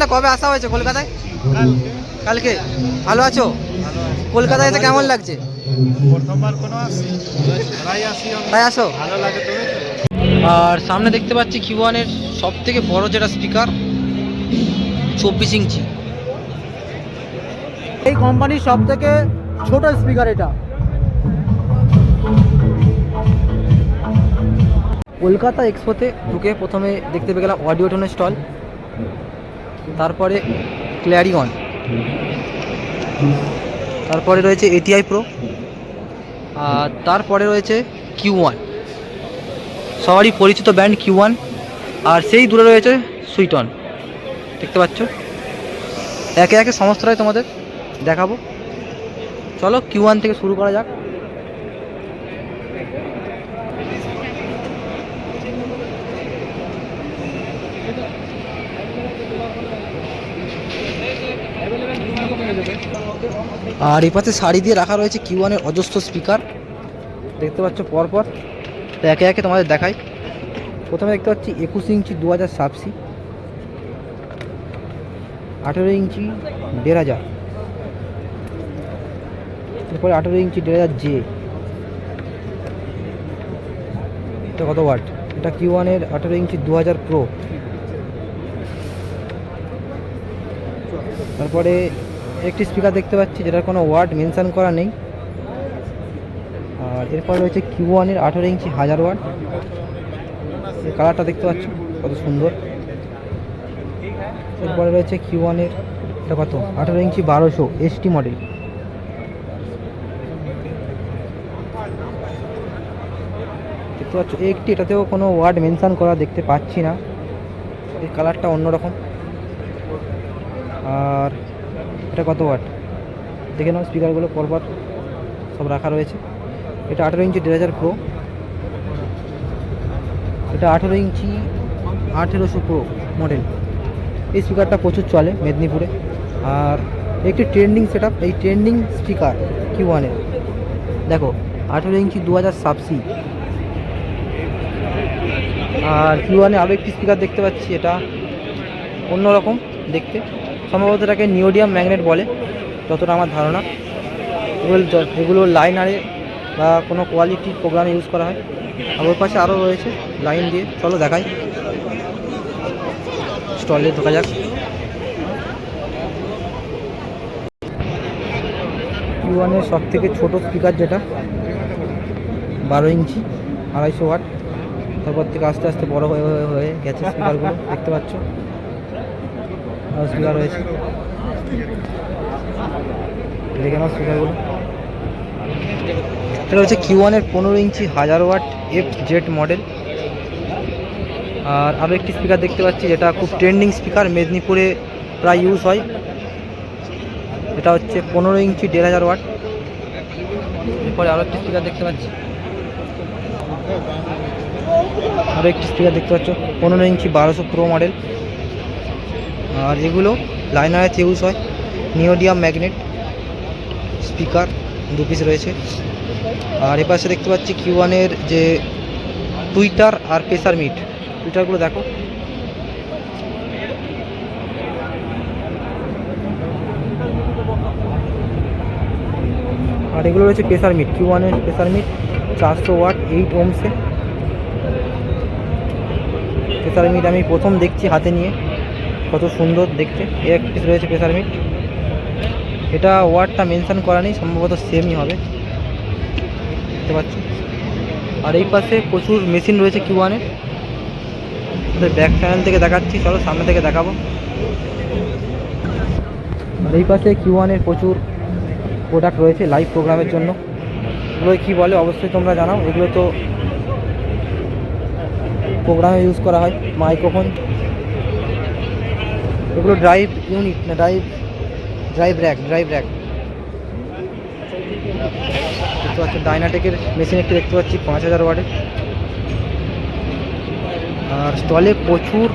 না কবে আসা হয়েছে কলকাতায়? কালকে। ভালো আছো? কলকাতায় এসে কেমন লাগছে? তাই আসো। ভালো লাগে তুমি? আর সামনে দেখতে পাচ্ছি কিউ ওয়ানের সব থেকে বড় যেটা স্পিকার চব্বিশ ইঞ্চি। এই কোম্পানির সব থেকে ছোট স্পিকার এটা। কলকাতা এক্সপোতে ঢুকে প্রথমে দেখতে পেয়ে গেলাম অডিও টোনের স্টল তারপরে ক্ল্যারিয়ন তারপরে রয়েছে এটিআই প্রো। আর তারপরে রয়েছে কিউ ওয়ান। সবারই পরিচিত ব্র্যান্ড কিউ ওয়ান। আর সেই দূরে রয়েছে সুইটন। দেখতে পাচ্ছ? একে একে সমস্তটাই তোমাদের দেখাবো। চলো কিউ ওয়ান থেকে শুরু করা যাক। আর এই পাশে শাড়ি দিয়ে রাখা রয়েছে কিউ ওয়ানের অজস্র স্পিকার দেখতে পাচ্ছ পরপর। তো একে একে তোমাদের দেখাই। প্রথমে দেখতে পাচ্ছি একুশ ইঞ্চি দু হাজার সাবসি আঠেরো ইঞ্চি দেড় হাজার। এরপরে আঠেরো ইঞ্চি দেড় হাজার জে। এটা কত ওয়াট? এটা কিউ ওয়ানের আঠেরো ইঞ্চি দু হাজার প্রো। তারপরে একটি স্পিকার দেখতে পাচ্ছি, যেটার কোনো ওয়ার্ড মেনশন করা নেই। আর এরপর রয়েছে কিউ ওয়ানের আঠেরো ইঞ্চি হাজার ওয়াট কালারটা দেখতে পাচ্ছ, কত সুন্দর। এরপরে রয়েছে কিউ ওয়ানের এটা কত? আঠেরো ইঞ্চি বারোশো এসটি মডেল দেখতে পাচ্ছ একটি এটাতেও কোনো ওয়ার্ড মেনশন করা দেখতে পাচ্ছি না। এই কালারটা অন্যরকম। আর এটা কত ওয়াট? দেখে নাও স্পিকারগুলো পরপর সব রাখা রয়েছে। এটা আঠেরো ইঞ্চি দেড় হাজার প্রো এটা আঠেরো ইঞ্চি আঠেরোশো প্রো মডেল এই স্পিকারটা প্রচুর চলে মেদিনীপুরে। আর একটি ট্রেন্ডিং সেট এই ট্রেন্ডিং স্পিকার কিউ ওয়ানের দেখো, আঠেরো ইঞ্চি দু হাজার সাবসি আর কিউ ওয়ানে আরও একটি স্পিকার দেখতে পাচ্ছি, এটা অন্যরকম দেখতে। সম্ভবত এটাকে নিওডিয়াম ম্যাগনেট বলে, যতটা আমার ধারণা। এগুলো এগুলো লাইনারে বা কোনো কোয়ালিটি প্রোগ্রামে ইউজ করা হয়। আর ওর পাশে আরও রয়েছে লাইন দিয়ে। চলো দেখাই। স্টলে ঢোকা যাক। ওয়ানের সব থেকে ছোটো স্পিকার যেটা, বারো ইঞ্চি, আড়াইশো ওয়াট। তারপর থেকে আস্তে আস্তে বড় হয়ে হয়ে গেছে স্পিকারগুলো দেখতে পাচ্ছ? স্পিকার রয়েছে। দেখে নাও স্পিকারগুলো এটা হচ্ছে কিউ ওয়ানের পনেরো ইঞ্চি হাজার ওয়াট এফ জেড মডেল আর আরও একটি স্পিকার দেখতে পাচ্ছি, যেটা খুব ট্রেন্ডিং স্পিকার মেদিনীপুরে প্রায় ইউজ হয়। এটা হচ্ছে পনেরো ইঞ্চি দেড় হাজার ওয়াট। এরপরে আরও একটি স্পিকার দেখতে পাচ্ছি। আরও একটি স্পিকার দেখতে পাচ্ছ, পনেরো ইঞ্চি বারোশো প্রো মডেল আর এগুলো লাইনারে ইউজ হয়, নিওডিয়াম ম্যাগনেট, স্পিকার দু পিস রয়েছে। আর এপাশে দেখতে পাচ্ছি কিউ ওয়ানের যে টুইটার আর প্রেসার মিট, টুইটারগুলো দেখো। আর এগুলো রয়েছে প্রেসার মিট কিউ ওয়ানের প্রেসার মিট, চারশো ওয়াট এইট ওমসে প্রেসার মিট আমি প্রথম দেখছি হাতে নিয়ে। কত সুন্দর দেখতে। এর একটি রয়েছে প্রেসার মিট এটা ওয়ার্ডটা মেনশান করা নেই, সম্ভবত সেমই হবে। দেখতে পাচ্ছি। আর এই পাশে প্রচুর মেশিন রয়েছে কিউ ওয়ানের ব্যাক চ্যানেল থেকে দেখাচ্ছি, চলো সামনে থেকে দেখাবো। আর এই পাশে কিউ ওয়ানের প্রচুর প্রোডাক্ট রয়েছে লাইভ প্রোগ্রামের জন্য। এগুলো কী বলে অবশ্যই তোমরা জানাও। এগুলো তো প্রোগ্রামে ইউজ করা হয় মাইক্রোফোন এগুলো ড্রাইভ ইউনিট না drive drive rack drive rack দেখতে পাচ্ছি ডাইনাটেকের মেশিন একটি দেখতে পাচ্ছি, পাঁচ হাজার ওয়ার্ডের আর স্টলে প্রচুর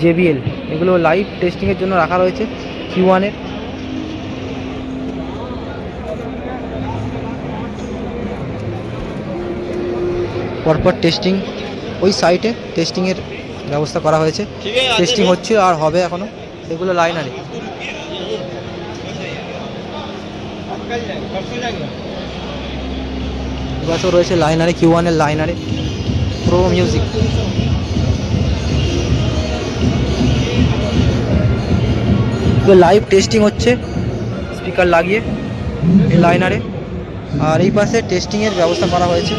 জেবিএল এগুলো লাইভ টেস্টিংয়ের জন্য রাখা রয়েছে কিউ ওয়ানের পরপর টেস্টিং ওই সাইটে টেস্টিংয়ের ব্যবস্থা করা হয়েছে। টেস্টিং হচ্ছে আর হবে এখনও এগুলো লাইনারে এবছর রয়েছে লাইনারে কিউ ওয়ানের লাইনারে প্রো মিউজিক লাইভ টেস্টিং হচ্ছে। স্পিকার লাগিয়ে এই লাইনারে আর এই পাশে টেস্টিংয়ের ব্যবস্থা করা হয়েছে।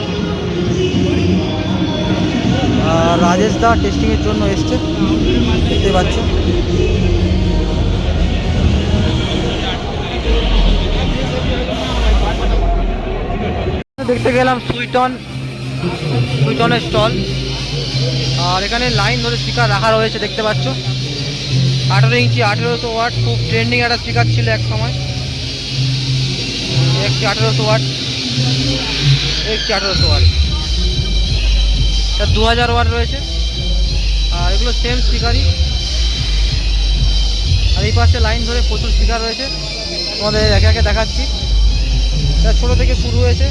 রাজেশ দা টেস্টিংয়ের জন্য এসছে। দেখতে পাচ্ছ। দেখতে গেলাম সুইটন সুইটনের স্টল। আর এখানে লাইন ধরে স্পিকার রাখা রয়েছে, দেখতে পাচ্ছ। আঠেরো ইঞ্চি আঠেরোশো ওয়াট, খুব ট্রেন্ডিং একটা স্পিকার ছিল এক সময়। একটি আঠেরোশো ওয়াট, একটি আঠেরোশো ওয়াট। দু হাজার ওয়ার রয়েছে। আর এগুলো সেম স্পিকারই আর এই পাশে লাইন ধরে প্রচুর স্পিকার রয়েছে। তোমাদের একে একে দেখাচ্ছি। এটা ছোটো থেকে শুরু হয়েছে।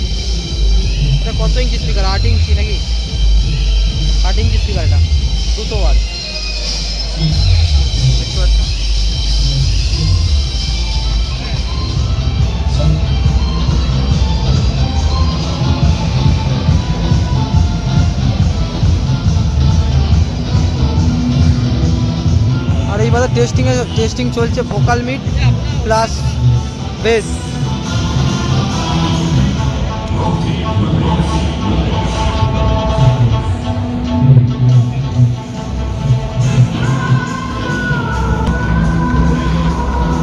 এটা কত ইঞ্চি স্পিকার আট ইঞ্চি নাকি? আট ইঞ্চি স্পিকার এটা। দুটো ওয়াট। টেস্টিংয়ে টেস্টিং চলছে ভোকাল মিট প্লাস বেস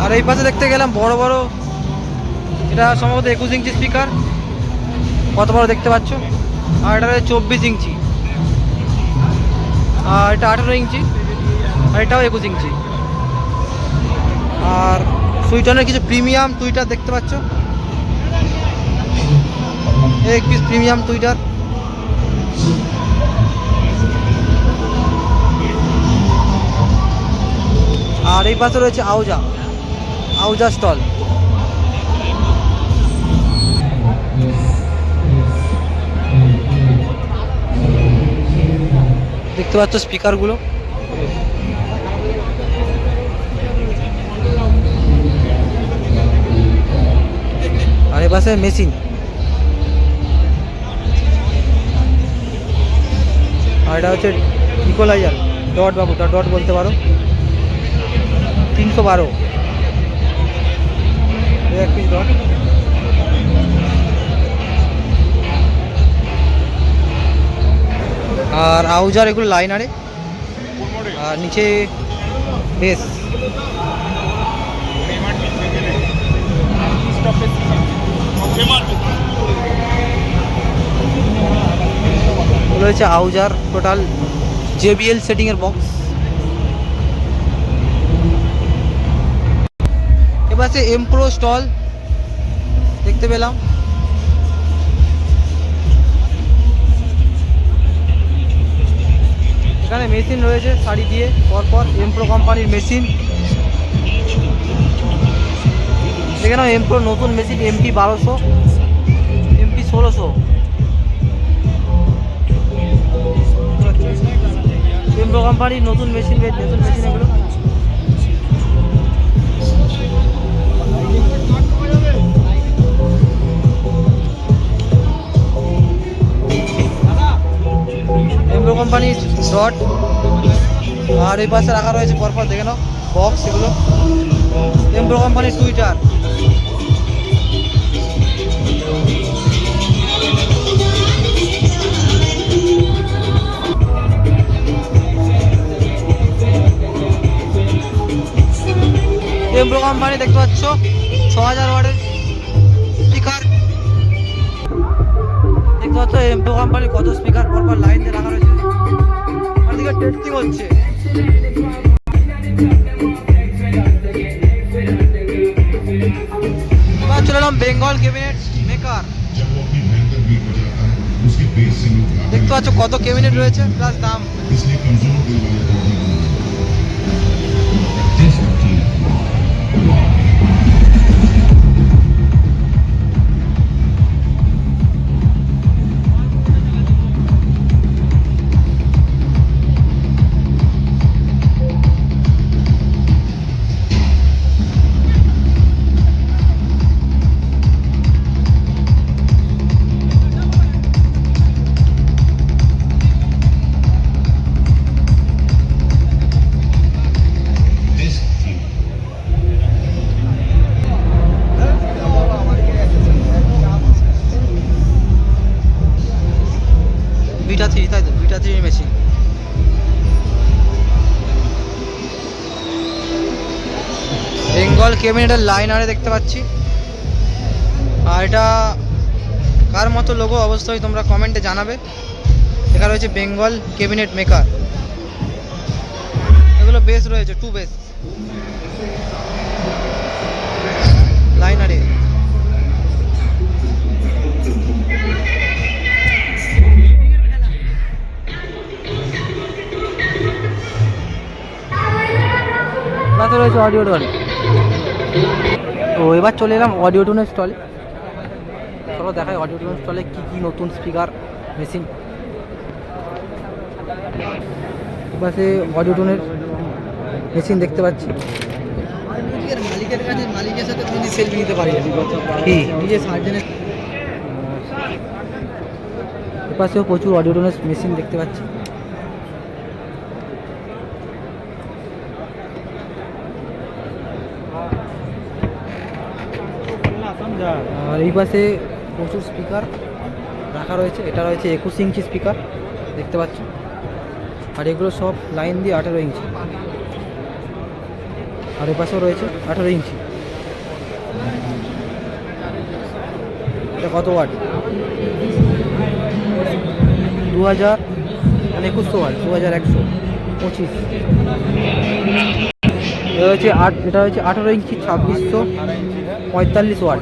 আর এই পাশে দেখতে গেলাম বড় বড়, এটা সম্ভবত একুশ ইঞ্চি স্পিকার কত বড় দেখতে পাচ্ছ? আর এটা চব্বিশ ইঞ্চি। আর এটা আঠেরো ইঞ্চি, আর এটাও একুশ ইঞ্চি। আর সুইটনের কিছু প্রিমিয়াম টুইটার দেখতে পাচ্ছ? এক পিস প্রিমিয়াম টুইটার আর এই পাশে রয়েছে আউজা। আউজা স্টল। দেখতে পাচ্ছ স্পিকারগুলো আর পাশে মেশিন। আর এটা হচ্ছে ইকোলাইজার ডট বাবু ডট বলতে পারো। তিনশো বারো। পিস ডট আর আউজার এগুলো লাইনারে আর। নিচে বেস রয়েছে আউজার টোটাল জেবিএল সেটিংয়ের বক্স এবার সে এমপ্রো স্টল দেখতে পেলাম। এখানে মেশিন রয়েছে, শাড়ি দিয়ে, পরপর এমপ্রো কোম্পানির মেশিন এখানেও এমপ্রো নতুন মেশিন এমপি বারোশো এমপি ষোলোশো। এমপ্রো কোম্পানির নতুন মেশিন নতুন মেশিন এগুলো। এমপ্রো কোম্পানির ডট আর এই পাশে রাখা রয়েছে পরপর, দেখে নাও বক্স এগুলো। এমপ্রো কোম্পানির টুইটার টেম্পো কোম্পানি দেখতে পাচ্ছ। ছ হাজার ওয়ার্ডের স্পিকার দেখতে পাচ্ছ টেম্পো কোম্পানি কত স্পিকার পরপর লাইন দিয়ে রাখা রয়েছে। আর দিকে টেস্টিং হচ্ছে চলে এলাম বেঙ্গল কেবিনেট মেকার দেখতে পাচ্ছ কত ক্যাবিনেট রয়েছে প্লাস দাম। ক্যাবিনেটের লাইনারে দেখতে পাচ্ছি। আর এটা কার মতো লোগো অবশ্যই তোমরা কমেন্টে জানাবে। এখানে রয়েছে বেঙ্গল ক্যাবিনেট মেকার এগুলো বেস রয়েছে টু বেস লাইনারে রয়েছে অডিও টোন তো এবার চলে এলাম অডিও টোনের স্টলে চলো দেখাই অডিও টোনের স্টলে কী কী নতুন স্পিকার মেশিন পাশে অডিও টোনের মেশিন দেখতে পাচ্ছি। মালিকের কাছে মালিকের সাথে তুমি সেলফি নিতে পারি কি? নিজে সার্জেনের এপাশেও প্রচুর অডিও টোনের মেশিন দেখতে পাচ্ছি। আর এই পাশে প্রচুর স্পিকার রাখা রয়েছে। এটা রয়েছে একুশ ইঞ্চি স্পিকার দেখতে পাচ্ছ? আর এগুলো সব লাইন দিয়ে আঠেরো ইঞ্চি। আর এ পাশেও রয়েছে আঠেরো ইঞ্চি। এটা কত ওয়াট? দু হাজার মানে একুশশো ওয়াট দু হাজার একশো পঁচিশ। এটা হচ্ছে আট, এটা হচ্ছে আঠেরো ইঞ্চি, ছাব্বিশশো পঁয়তাল্লিশ ওয়াট।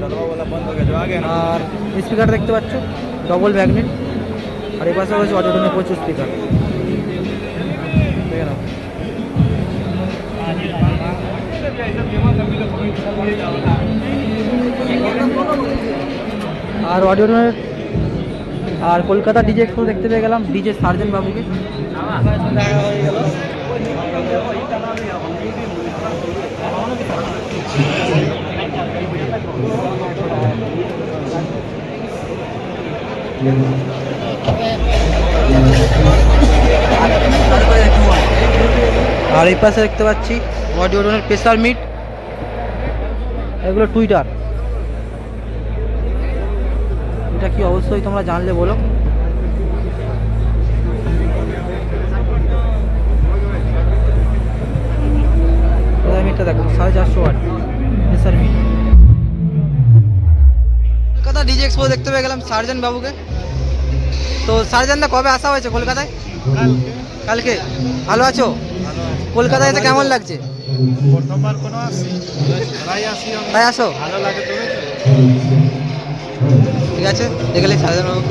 আর স্পিকার দেখতে পাচ্ছ? ডবল ম্যাগনেট আর এই পাশে রয়েছে অটোটনে প্রচুর স্পিকার আর অডিওনের আর কলকাতা ডিজে এক্সপো দেখতে পেয়ে গেলাম। ডিজে সার্জেন বাবুকে। আর এই পাশে দেখতে পাচ্ছি অডিওনের প্রেসার মিট এগুলো টুইটার এটা কি অবশ্যই তোমরা জানলে বলো। মিটটা দেখো, সাড়ে চারশো watt pressure mid DJ expo দেখতে পেয়ে গেলাম সার্জন বাবুকে। তো সার্জনদা কবে আসা হয়েছে কলকাতায়? কালকে। ভালো আছো? কলকাতায় এসে কেমন লাগছে? প্রথমবার কোনো আসি। তাই আসো? ভালো লাগে ঠিক আছে দেখলে সার্জন বাবু